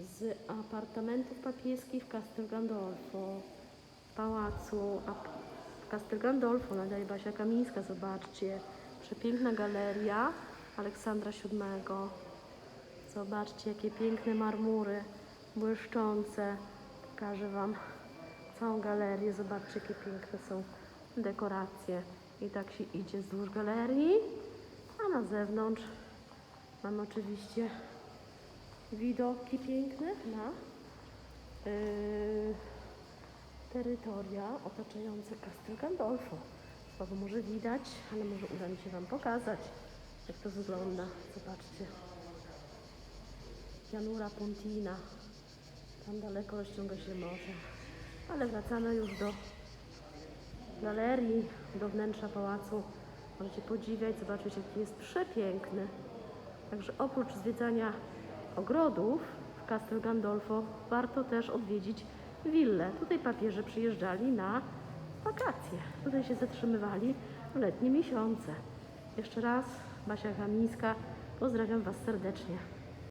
z apartamentów papieskich w Castel Gandolfo, pałacu w Castel Gandolfo nadaje Basia Kamińska, zobaczcie. Przepiękna galeria Aleksandra VII. Zobaczcie, jakie piękne marmury, błyszczące. Pokażę Wam całą galerię. Zobaczcie, jakie piękne są dekoracje. I tak się idzie wzdłuż galerii. A na zewnątrz mamy oczywiście widoki piękne na yy, terytoria otaczające Castel Gandolfo. Słabo może widać, ale może uda mi się Wam pokazać, jak to wygląda. Zobaczcie. Pianura Pontina. Tam daleko rozciąga się morze. Ale wracamy już do galerii, do wnętrza pałacu. Możecie podziwiać, zobaczyć jaki jest przepiękny. Także oprócz zwiedzania ogrodów w Castel Gandolfo warto też odwiedzić willę. Tutaj papieże przyjeżdżali na wakacje. Tutaj się zatrzymywali w letnie miesiące. Jeszcze raz Basia Kamińska. Pozdrawiam Was serdecznie.